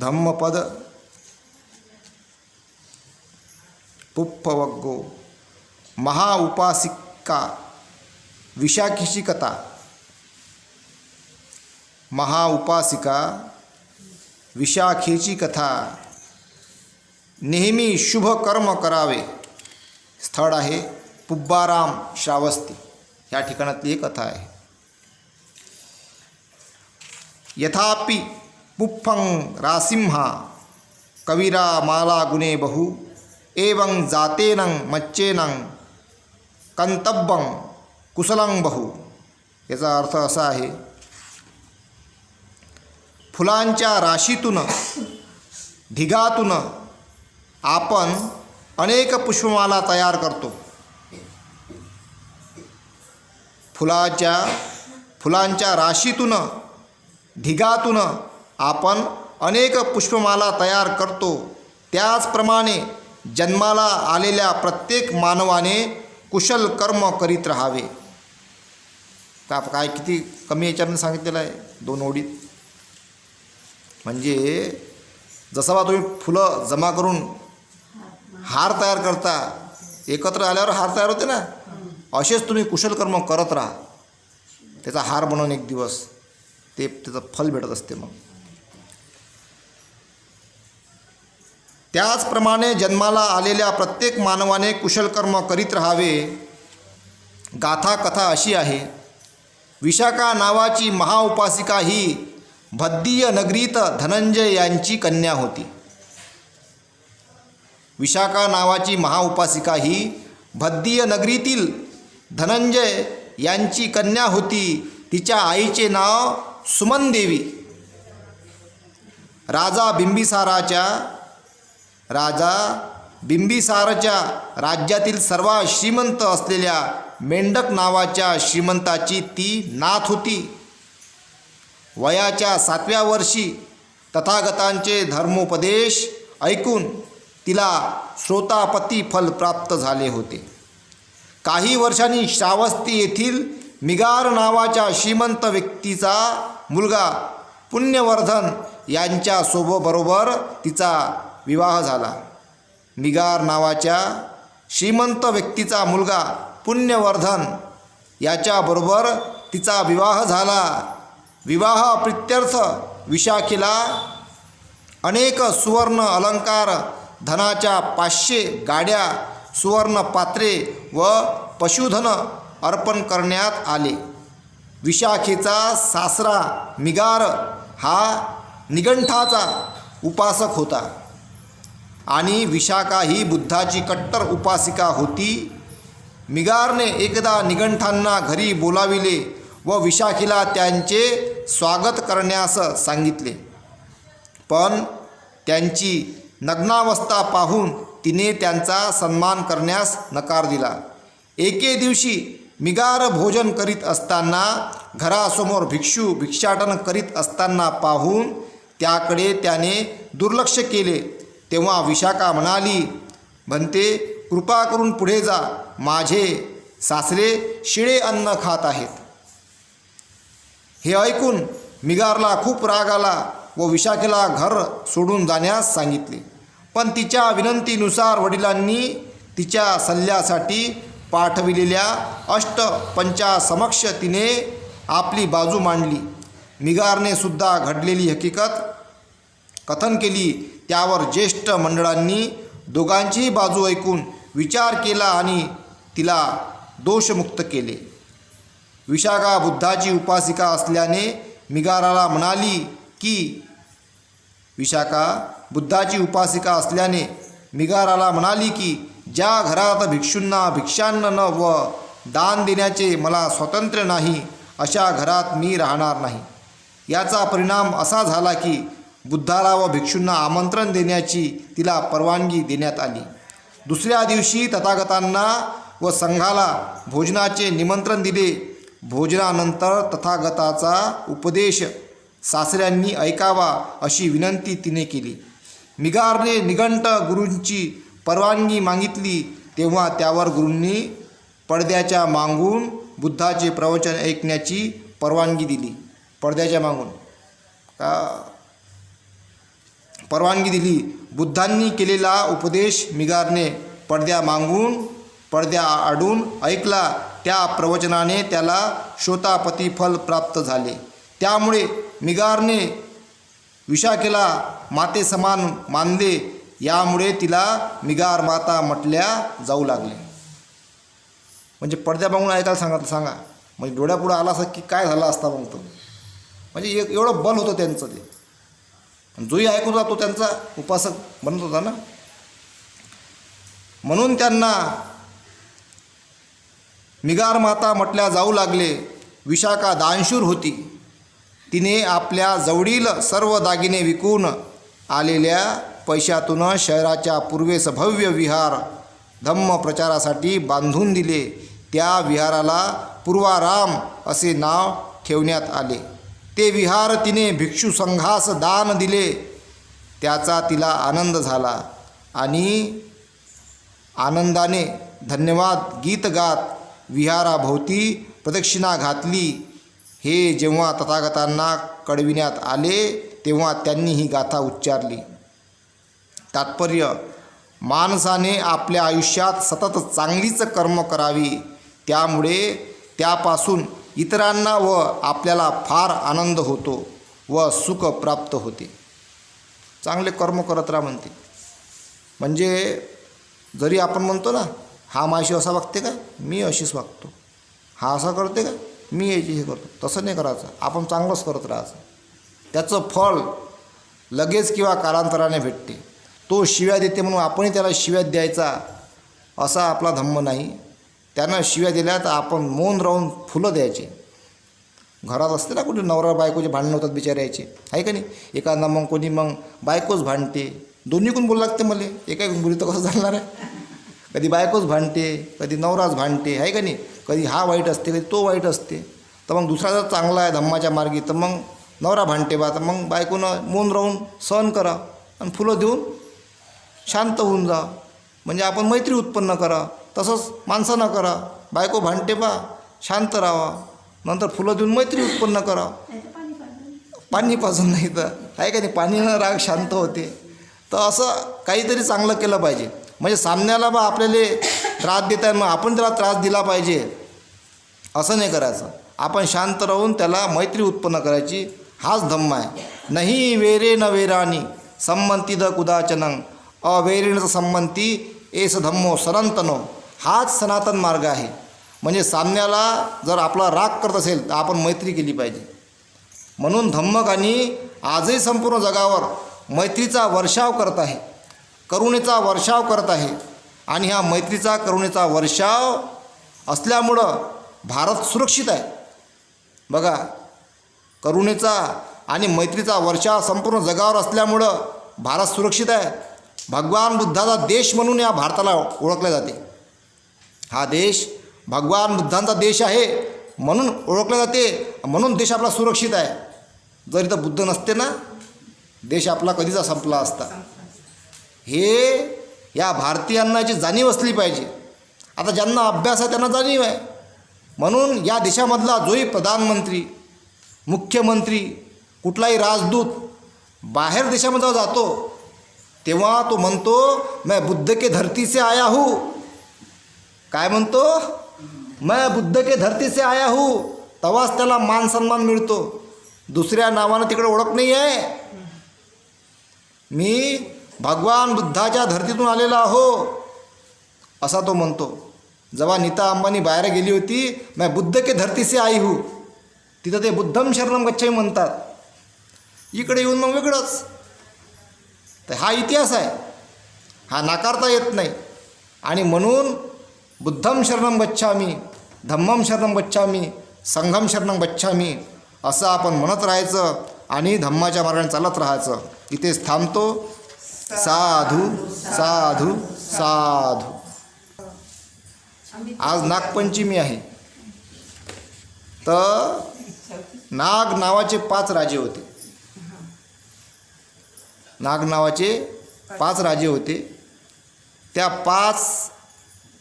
धम्मपद। पुप्पवग्गो। महाउपासिका। विशाखीची कथा महाउपासिका। विशाखेची कथा नेहमी शुभ कर्म करावे। स्थळ आहे पुब्बाराम श्रावस्ती। या ठिकाणातली एक कथा आहे। यथापि पुप्फं रासिंहा कविरा माला गुणे बहु एवं जातेनं मच्चेनं कंतब्बं कुशलं बहु. याचा अर्थ असा आहे फुलांच्या राशीतून ढिगातून आपण अनेक पुष्पमाला तयार करतो. फुलाच्या फुलांच्या राशीतून ढिगातून आपण अनेक पुष्पमाला तयार करतो. त्याचप्रमाणे जन्माला आलेल्या प्रत्येक मानवाने कुशल कर्म करीत राहावे. का काय किती कमी याच्यामध्ये सांगितलेलं आहे? दोन ओडीत म्हणजे जसं बा तुम्ही फुलं जमा करून हार तयार करता एकत्र आल्यावर हार तयार होते ना? असेच तुम्ही कुशल कर्म करत राहा. त्याचा हार बनवून एक दिवस ते त्याचं फल भेटत असते मग. त्याचप्रमाणे जन्माला आलेल्या प्रत्येक मानवाने कुशलकर्म करीत राहावे. गाथा कथा अशी आहे. विशाखा नावाची महाउपासिका ही भद्दीय नगरीत धनंजय यांची कन्या होती. विशाखा नावाची महाउपासिका ही भद्दीय नगरीतील धनंजय यांची कन्या होती. तिच्या आईचे नाव सुमन देवी. राजा बिंबिसाराच्या राजा बिंबिसारच्या राज्यातील सर्वात श्रीमंत असलेल्या मेंढक नावाच्या श्रीमंताची ती नाथ होती. वयाच्या सातव्या वर्षी तथागतांचे धर्मोपदेश ऐकून तिला श्रोतापती फल प्राप्त झाले होते. काही वर्षांनी श्रावस्ती येथील मिगार नावाच्या श्रीमंत व्यक्तीचा मुलगा पुण्यवर्धन यांच्या सोबबरोबर तिचा विवाह झाला. निगार नावाच्या श्रीमंत व्यक्तीचा मुलगा पुण्यवर्धन याच्याबरोबर तिचा विवाह झाला. विवाह प्रित्यर्थ विशाखेला अनेक सुवर्ण अलंकार धनाच्या पाचशे गाड्या सुवर्ण पात्रे व पशुधन अर्पण करण्यात आले. विशाखेचा सासरा मिगार हा निगंठाचा उपासक होता. आणि विशाखा ही बुद्धाची कट्टर उपासिका होती. मिगारने एकदा निगंठांना घरी बोलाविले व विशाखीला त्यांचे स्वागत करण्यास सांगितले. पण त्यांची नग्नावस्था पाहून तिने त्यांचा सन्मान करण्यास नकार दिला. एके दिवशी मिगार भोजन करीत असताना घरासमोर भिक्षू भिक्षाटन करीत असताना पाहून त्याकडे त्याने दुर्लक्ष केले. तेव्हा विशाखा म्हणाली बनते कृपा करून पुढे जा. माझे सासरे शिळे अन्न खात आहेत. हे ऐकून मिगारला खूप राग आला व विशाखेला घर सोडून जाण्यास सांगितले. पण तिच्या विनंतीनुसार वडिलांनी तिच्या सल्ल्यासाठी पाठविलेल्या अष्टपंचासमक्ष तिने आपली बाजू मांडली. मिगारने सुद्धा घडलेली हकीकत कथन केली त्यावर ज्येष्ठ मंडळांनी दोघांचीही बाजू ऐकून विचार केला आणि तिला दोषमुक्त केले. विशाखा बुद्धाची उपासिका असल्याने मिगाराला म्हणाली की विशाखा बुद्धाची उपासिका असल्याने मिगाराला म्हणाली की ज्या घरात भिक्षूंना भिक्षान्न न व दान देण्याचे मला स्वातंत्र्य नाही अशा घरात मी राहणार नाही. याचा परिणाम असा झाला की बुद्धाला व भिक्षूंना आमंत्रण देण्याची तिला परवानगी देण्यात आली. दुसऱ्या दिवशी तथागतांना व संघाला भोजनाचे निमंत्रण दिले. भोजनानंतर तथागताचा उपदेश सासऱ्यांनी ऐकावा अशी विनंती तिने केली. मिगारने निघंट गुरूंची परवानगी मागितली तेव्हा त्यावर गुरूंनी पडद्याच्या मागून बुद्धाचे प्रवचन ऐकण्याची परवानगी दिली. पडद्याच्या मागून. का? परवानगी दिली. बुद्धांनी केलेला उपदेश मिगारने पडद्या मागून पडद्या आडून ऐकला. त्या प्रवचनाने त्याला श्रोतापती फल प्राप्त झाले. त्यामुळे मिगारने विशाखेला माते समान मानले. यामुळे तिला मिगार माता म्हटल्या जाऊ लागले. म्हणजे पडद्या मागून ऐकायला सांगा सांगा. म्हणजे डोळ्यापुढं आला असं की काय झालं असता मग तो? म्हणजे एक एवढं बल होतं त्यांचं ते. जोही ऐकत होता तो त्यांचा उपासक बनत होता ना. म्हणून त्यांना मिगार माता म्हटल्या जाऊ लागले विशाखा दानशूर होती. तिने आपल्या जवळील सर्व दागिने विकून आलेल्या पैशातून शहराच्या पूर्वेस भव्य विहार धम्म प्रचारासाठी बांधून दिले. त्या विहाराला पूर्वाराम असे नाव ठेवण्यात आले. ते विहार तिने भिक्षू संघास दान दिले. त्याचा तिला आनंद झाला. आणि आनंदाने धन्यवाद गीत गात विहाराभोवती प्रदक्षिणा घातली. हे जेव्हा तथागतांना कळविण्यात आले तेव्हा त्यांनी ही गाथा उच्चारली. तात्पर्य माणसाने आपल्या आयुष्यात सतत चांगलीच कर्म करावी. त्यामुळे त्यापासून इतरांना व आपल्याला फार आनंद होतो व सुख प्राप्त होते. चांगले कर्म करत राहा म्हणते. म्हणजे जरी आपण म्हणतो ना हा माझी असा वागते का? मी अशीच वागतो. हा असा करते का? मी याची हे करतो. तसं नाही करायचं. आपण चांगलंच करत राहायचं. त्याचं फळ लगेच किंवा कालांतराने भेटते. तो शिव्या देते म्हणून आपणही त्याला शिव्या द्यायचा असा आपला धम्म नाही. त्यांना शिव्या दिल्या तर आपण मौन राहून फुलं द्यायचे. घरात असते ना कुठे नवरा बायकोचे भांडणं होतात बिचारायचे आहे का नाही? एखादा मग कोणी मग बायकोच भांडते. दोन्हीकडून बोल बोलू लागते मला. एका बोली तर कसं चालणार आहे? कधी बायकोच भांडते कधी नवराच भांडते. आहे का नाही? कधी हा वाईट असते कधी तो वाईट असते. तर मग दुसरा जर चांगला आहे धम्माच्या मार्गी तर मग नवरा भांडते बा. तर मग बायकोनं मौन राहून सहन करा आणि फुलं देऊन शांत होऊन जा. म्हणजे आपण मैत्री उत्पन्न करा. तसंच माणसं न करा बायको भांडते बा शांत राहा. नंतर फुलं देऊन मैत्री उत्पन्न करा. पाणी पाजून नाही तर. आहे का नाही? पाणीनं राग शांत होते. तर असं काहीतरी चांगलं केलं पाहिजे. म्हणजे सामन्याला बा आपल्याला त्रास देत आहे मग आपण त्याला त्रास दिला पाहिजे. असं नाही करायचं. आपण शांत राहून त्याला मैत्री उत्पन्न करायची हाच धम्म आहे. नाही वेरे न वेराणी संमंती द कुदाचनं. अवेरेणचं संमंती एस धम्मो सरंतनो. हाच सनातन मार्ग आहे. म्हणजे सामन्याला जर आपला राग करत असेल तर आपण मैत्री केली पाहिजे. म्हणून धम्मकानी आजही संपूर्ण जगावर मैत्रीचा वर्षाव करत आहे. करुणेचा वर्षाव करत आहे. आणि ह्या मैत्रीचा करुणेचा वर्षाव असल्यामुळं भारत सुरक्षित आहे. बघा करुणेचा आणि मैत्रीचा वर्षाव संपूर्ण जगावर असल्यामुळं भारत सुरक्षित आहे. भगवान बुद्धाचा देश म्हणून या भारताला ओळखले जाते. हा देश भगवान बुद्धांचा देश आहे म्हणून ओळखला जाते म्हणून देश आपला सुरक्षित आहे. जर इथं बुद्ध नसते ना देश आपला कधीचा संपला असता. हे या भारतीयांना याची जाणीव असली पाहिजे. आता ज्यांना अभ्यास आहे त्यांना जाणीव आहे. म्हणून या देशामधला जोही प्रधानमंत्री मुख्यमंत्री कुठलाही राजदूत बाहेर देशामध्ये जातो तेव्हा तो म्हणतो मैं बुद्ध के धरती से आया हूँ. काय म्हणतो? मैं बुद्ध के धरती से आया हूँ तेव्हाच त्याला मान सन्मान मिळतो. दुसऱ्या नावानं तिकडे ओळख नाही आहे. मी भगवान बुद्धाच्या धर्तीतून आलेला हो असा तो म्हणतो. जेव्हा नीता अंबानी बाहेर गेली होती मैं बुद्ध के धरती से आई हूँ. तिथं ते बुद्धम शरणम गच्छाई म्हणतात. इकडे येऊन मग वेगळंच. तर हा इतिहास आहे. हा नाकारता येत नाही. आणि म्हणून बुद्धम शरणम गच्छामी धम्मम शरणम गच्छामी संघम शरणम गच्छामी असं आपण म्हणत राहायचं आणि धम्माच्या मार्गाने चालत राहायचं. इथेच थांबतो. साधू साधू साधू. आज नागपंचमी आहे. तर नाग नावाचे पाच राजे होते. नाग नावाचे पाच राजे होते. त्या पाच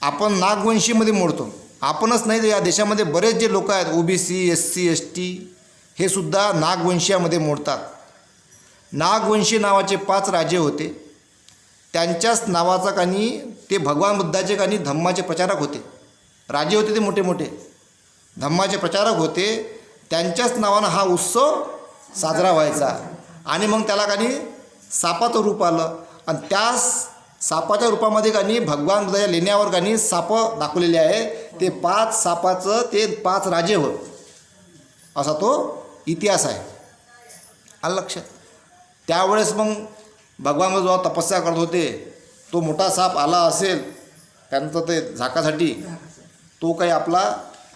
आपण नागवंशीमध्ये मोडतो. आपणच नाही तर या देशामध्ये बरेच जे लोक आहेत O B C S C S T हे सुद्धा नागवंशीयामध्ये मोडतात. नागवंशी नावाचे पाच राजे होते. त्यांच्याच नावाचा कानी ते भगवान बुद्धाचे कानी धम्माचे प्रचारक होते. राजे होते ते मोठे मोठे धम्माचे प्रचारक होते. त्यांच्याच नावानं हा उत्सव साजरा व्हायचा. आणि मग त्याला कानी सापाचं रूप आलं. आणि त्यास सापाच्या रूपामध्ये कानी भगवान बुद्धाच्या लेण्यावर कानी साप दाखवलेले आहे. ते पाच सापाचं ते पाच राजे होत असा तो इतिहास आहे. आलं लक्षात? त्यावेळेस मग भगवान जेव्हा तपस्या करत होते तो मोठा साप आला असेल त्यांचं ते झाकासाठी तो काही आपला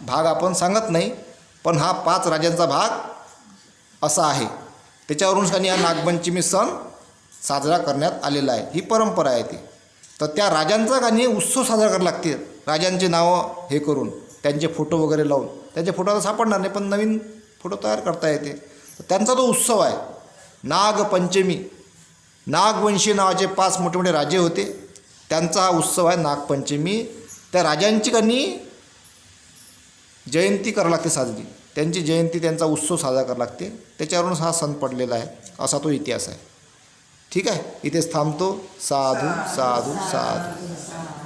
भाग आपण सांगत नाही पण हा पाच राजांचा भाग असा आहे. त्याच्यावरूनच त्यांनी हा नागपंचमी सण साजरा करण्यात आलेला आहे. ही परंपरा आहे ती. तर त्या राजांचा गाणी उत्सव साजरा करायला लागते राजांचे नावं हे करून त्यांचे फोटो वगैरे लावून. त्यांचे फोटो आता सापडणार नाही पण नवीन फोटो तयार करता येते. तर त्यांचा तो उत्सव आहे. नागपंचमी. नागवंशी नावाचे पाच मोठे मोठे राजे होते. त्यांचा हा उत्सव आहे नागपंचमी. त्या राजांची कनी जयंती करावी लागते साजरी. त्यांची जयंती त्यांचा उत्सव साजरा करावा लागते. त्याच्यावरूनच हा सण पडलेला आहे. असा तो इतिहास आहे. ठीक आहे? इथेच थांबतो. साधू साधू साधू.